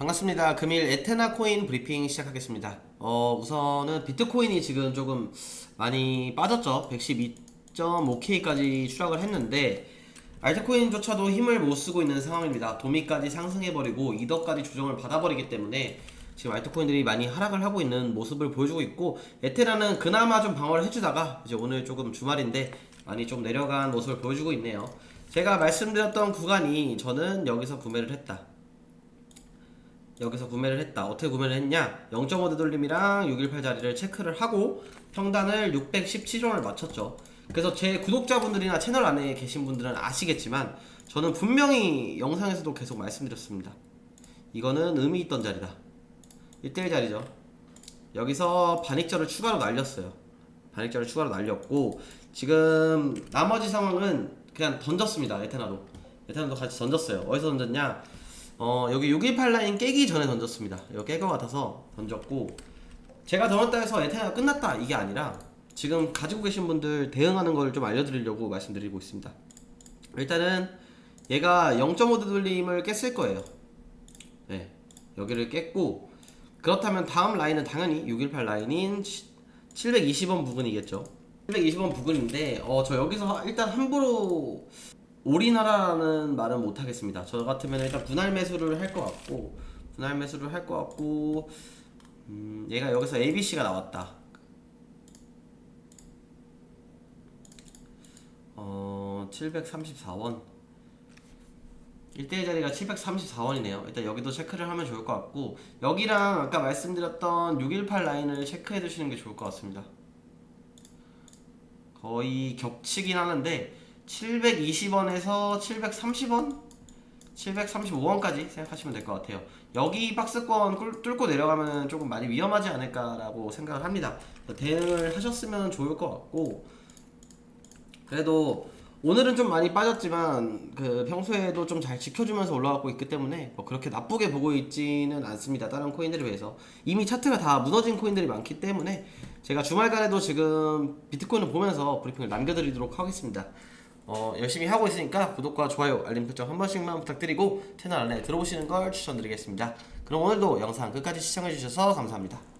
반갑습니다. 금일 에테나 코인 브리핑 시작하겠습니다. 어, 우선은 비트코인이 지금 조금 많이 빠졌죠. 112.5K까지 추락을 했는데 알트코인조차도 힘을 못 쓰고 있는 상황입니다. 도미까지 상승해버리고 이더까지 조정을 받아버리기 때문에 지금 알트코인들이 많이 하락을 하고 있는 모습을 보여주고 있고 에테나는 그나마 좀 방어를 해주다가 이제 오늘 조금 주말인데 많이 좀 내려간 모습을 보여주고 있네요. 제가 말씀드렸던 구간이 저는 여기서 구매를 했다. 여기서 구매를 했다. 어떻게 구매를 했냐? 0.5 되돌림이랑 618 자리를 체크를 하고 평단을 617원을 맞췄죠. 그래서 제 구독자분들이나 채널 안에 계신 분들은 아시겠지만 저는 분명히 영상에서도 계속 말씀드렸습니다. 이거는 의미 있던 자리다. 1대1 자리죠. 여기서 반익절을 추가로 날렸어요. 반익절을 추가로 날렸고 지금 나머지 상황은 그냥 던졌습니다. 에테나도. 에테나도 같이 던졌어요. 어디서 던졌냐? 어 여기 618 라인 깨기 전에 던졌습니다. 이거 깰 것 같아서 던졌고 제가 던졌다 해서 에테나가 끝났다 이게 아니라 지금 가지고 계신 분들 대응하는 걸 좀 알려드리려고 말씀드리고 있습니다. 일단은 얘가 0.5 되돌림을 깼을 거예요. 네, 여기를 깼고 그렇다면 다음 라인은 당연히 618 라인인 720원 부근이겠죠. 720원 부근인데 어 저 여기서 일단 함부로 올인하라는 말은 못 하겠습니다. 저 같으면 일단 분할 매수를 할 것 같고 분할 매수를 할 것 같고 음, 얘가 여기서 ABC가 나왔다. 어 734원 1대1 자리가 734원이네요. 일단 여기도 체크를 하면 좋을 것 같고 여기랑 아까 말씀드렸던 618 라인을 체크해 두시는 게 좋을 것 같습니다. 거의 겹치긴 하는데 720원에서 730원? 735원까지 생각하시면 될 것 같아요. 여기 박스권 꿀- 뚫고 내려가면 조금 많이 위험하지 않을까라고 생각을 합니다. 대응을 하셨으면 좋을 것 같고 그래도 오늘은 좀 많이 빠졌지만 그 평소에도 좀 잘 지켜주면서 올라가고 있기 때문에 뭐 그렇게 나쁘게 보고 있지는 않습니다. 다른 코인들에 비해서 이미 차트가 다 무너진 코인들이 많기 때문에 제가 주말간에도 지금 비트코인을 보면서 브리핑을 남겨드리도록 하겠습니다. 어, 열심히 하고 있으니까 구독과 좋아요, 알림 설정 한 번씩만 부탁드리고 채널 안에 들어오시는 걸 추천드리겠습니다. 그럼 오늘도 영상 끝까지 시청해주셔서 감사합니다.